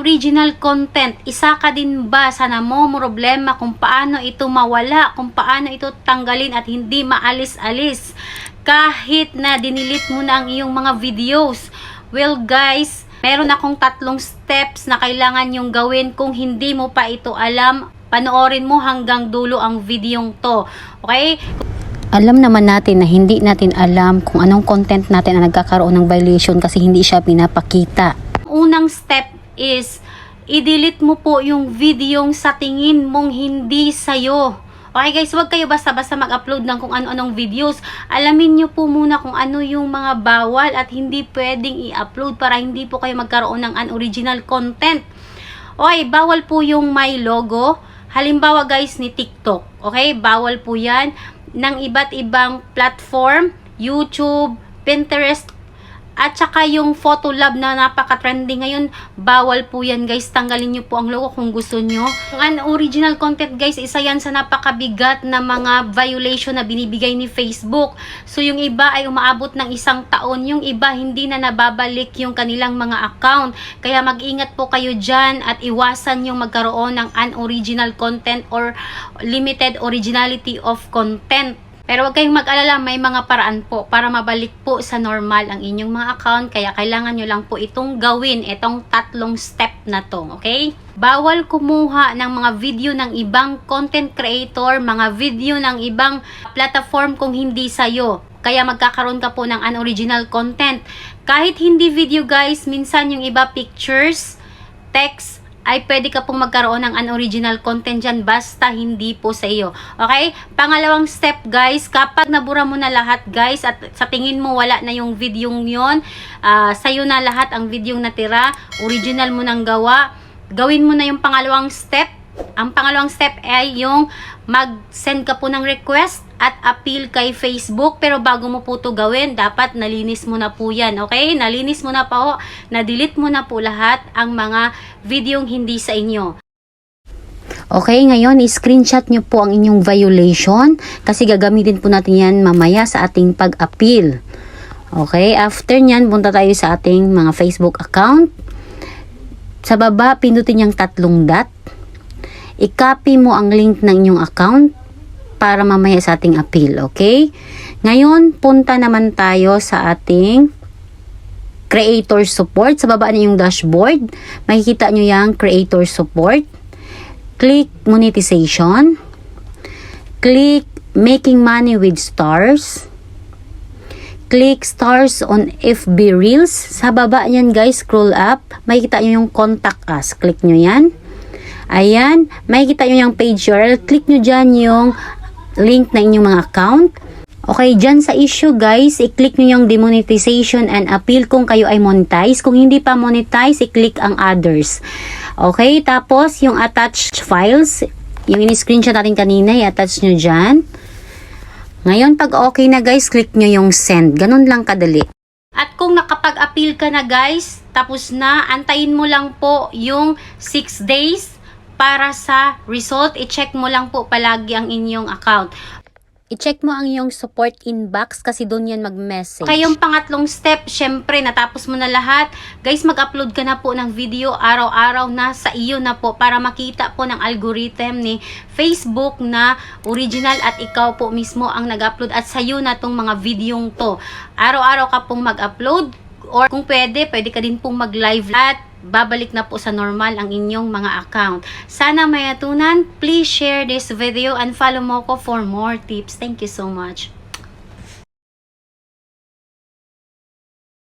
unoriginal content, isa ka din ba sa problema kung paano ito mawala, kung paano ito tanggalin at hindi maalis-alis kahit na dinilit mo na ang iyong mga videos? Well guys, meron akong tatlong steps na kailangan yung gawin kung hindi mo pa ito alam. Panoorin mo hanggang dulo ang videong to. Okay? Alam naman natin na hindi natin alam kung anong content natin ang nagkakaroon ng violation kasi hindi siya pinapakita. unang step is i-delete mo po yung videong sa tingin mong hindi sa'yo. Okay guys, huwag kayo basta-basta mag-upload ng kung ano-anong videos. Alamin nyo po muna kung ano yung mga bawal at hindi pwedeng i-upload para hindi po kayo magkaroon ng unoriginal content. Okay, bawal po yung may logo. Halimbawa guys ni TikTok. Okay, bawal po yan ng iba't ibang platform, YouTube, Pinterest, at saka yung Photolab na napaka-trending ngayon, bawal po yan guys. Tanggalin nyo po ang logo kung gusto nyo. Ang original content guys, isa yan sa napakabigat na mga violation na binibigay ni Facebook. So yung iba ay umaabot ng isang taon, yung iba hindi na nababalik yung kanilang mga account. Kaya mag-ingat po kayo dyan at iwasan yung magkaroon ng unoriginal content or limited originality of content. Pero huwag kayong mag-alala, may mga paraan po para mabalik po sa normal ang inyong mga account. Kaya kailangan nyo lang po itong gawin, itong tatlong step na to, okay? Bawal kumuha ng mga video ng ibang content creator, mga video ng ibang platform kung hindi sa'yo. Kaya magkakaroon ka po ng unoriginal content. Kahit hindi video guys, minsan yung iba pictures, text, ay pwede ka pong magkaroon ng unoriginal content dyan basta hindi po sa iyo. Okay? Pangalawang step guys, kapag nabura mo na lahat guys at sa tingin mo wala na yung video yon, uh, sa'yo na lahat ang video natira, original mo nang gawa, gawin mo na yung pangalawang step. Ang pangalawang step ay yung mag-send ka po ng request at appeal kay Facebook. Pero bago mo po to gawin, dapat nalinis mo na po yan. Okay? Nalinis mo na po, na-delete mo na po lahat ang mga videong hindi sa inyo. Okay, ngayon i-screenshot nyo po ang inyong violation kasi gagamitin po natin yan mamaya sa ating pag-appeal. Okay, after nyan, punta tayo sa ating mga Facebook account. Sa baba, pindutin yung tatlong dot. I-copy mo ang link ng inyong account para mamaya sa ating appeal, okay? Ngayon, punta naman tayo sa ating creator support. Sa baba na yung dashboard, makikita nyo yung creator support. Click monetization. Click making money with stars. Click stars on FB Reels. Sa baba yan guys, scroll up. Makikita nyo yung contact us. Click nyo yan. Ayan, makikita nyo yung page URL. Click nyo dyan yung link na inyong mga account. Okay, dyan sa issue guys, i-click nyo yung demonetization and appeal kung kayo ay monetize. Kung hindi pa monetize, i-click ang others. Okay, tapos yung attached files, yung in-screenshot natin kanina, i-attach nyo dyan. Ngayon, pag okay na guys, click nyo yung send. Ganun lang kadali. At kung nakapag-appeal ka na guys, tapos na, antayin mo lang po yung 6 days para sa result. I-check mo lang po palagi ang inyong account. I-check mo ang iyong support inbox kasi doon yan mag-message. Kayong pangatlong step, syempre, natapos mo na lahat. Guys, mag-upload ka na po ng video araw-araw na sa iyo na po para makita po ng algorithm ni Facebook na original at ikaw po mismo ang nag-upload at sa iyo na tong mga videong to. Araw-araw ka pong mag-upload or kung pwede, pwede ka din pong mag-live at babalik na po sa normal ang inyong mga account. Sana may atunan. Please share this video and follow mo ko for more tips. Thank you so much.